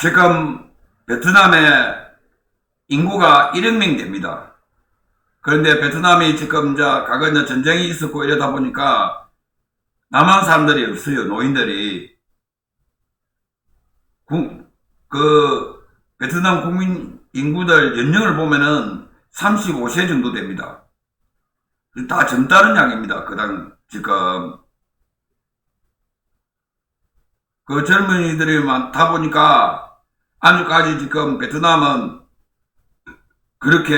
지금 베트남의 인구가 1억 명 됩니다. 그런데 베트남이 지금 이제 과거 이제 전쟁이 있었고 이러다 보니까 남한 사람들이 없어요. 노인들이. 국- 그 베트남 국민 인구들 연령을 보면은 35세 정도 됩니다. 다 젊다는 이야기입니다. 그당 지금 그 젊은이들이 많다 보니까 아직까지 지금 베트남은 그렇게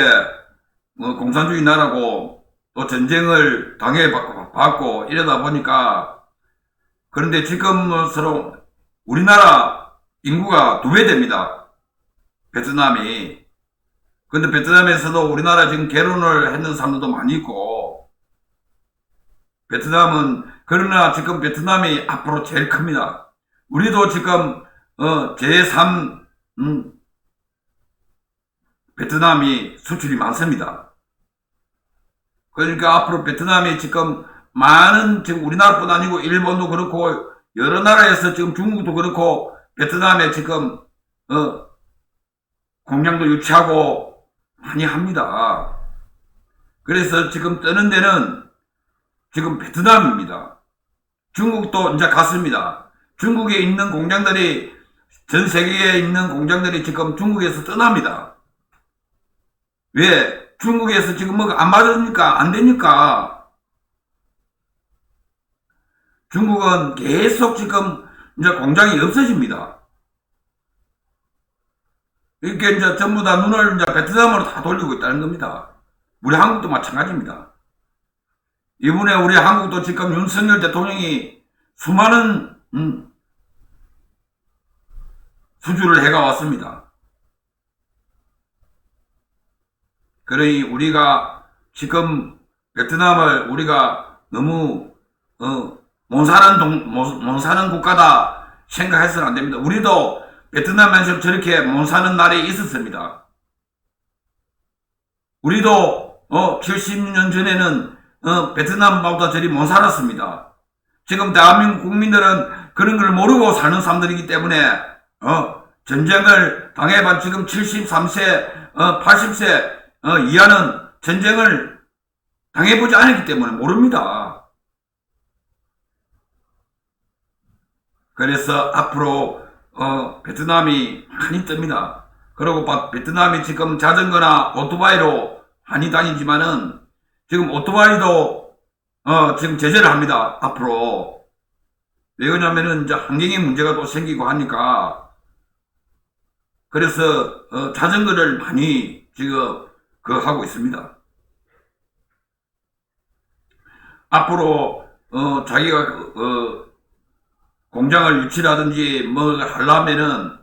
뭐 공산주의 나라고 또 전쟁을 당해 받고 이러다 보니까 그런데 지금 서로 우리나라 인구가 두 배 됩니다. 베트남이. 근데 베트남에서도 우리나라 지금 결혼을 했는 사람들도 많이 있고 베트남은 그러나 지금 베트남이 앞으로 제일 큽니다. 우리도 지금 어, 제3 음, 베트남이 수출이 많습니다. 그러니까 앞으로 베트남이 지금 많은 지금 우리나라뿐 아니고 일본도 그렇고 여러 나라에서 지금 중국도 그렇고 베트남에 지금 어, 공장도 유치하고 많이 합니다. 그래서 지금 뜨는 데는 지금 베트남입니다. 중국도 이제 갔습니다. 중국에 있는 공장들이 전 세계에 있는 공장들이 지금 중국에서 떠납니다. 왜? 중국에서 지금 뭐가 안 맞으니까 안 되니까 중국은 계속 지금 이제 공장이 없어집니다. 이렇게 이제 전부 다 눈을 이제 베트남으로 다 돌리고 있다는 겁니다. 우리 한국도 마찬가지입니다. 이번에 우리 한국도 지금 윤석열 대통령이 수많은 음, 수주를 해가 왔습니다. 그러니 우리가 지금 베트남을 우리가 너무 어, 못 사는 동, 못, 못 사는 국가다 생각해서는 안 됩니다. 우리도 베트남에서 저렇게 못 사는 날이 있었습니다. 우리도 어, 70년 전에는 어, 베트남보다 저리 못 살았습니다. 지금 대한민국 국민들은 그런 걸 모르고 사는 사람들이기 때문에 어, 전쟁을 당해본 지금 73세, 어, 80세 어, 이하는 전쟁을 당해보지 않았기 때문에 모릅니다. 그래서 앞으로 어, 베트남이 많이 뜹니다. 그리고 바- 베트남이 지금 자전거나 오토바이로 많이 다니지만은 지금 오토바이도 어, 지금 제재를 합니다. 앞으로 왜 그러냐면은 이제 환경의 문제가 또 생기고 하니까 그래서 어, 자전거를 많이 지금 그 하고 있습니다. 앞으로 어, 자기가 그, 어, 공장을 유치라든지 뭘 하려면은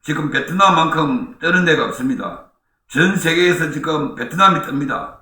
지금 베트남만큼 뜨는 데가 없습니다. 전 세계에서 지금 베트남이 뜹니다.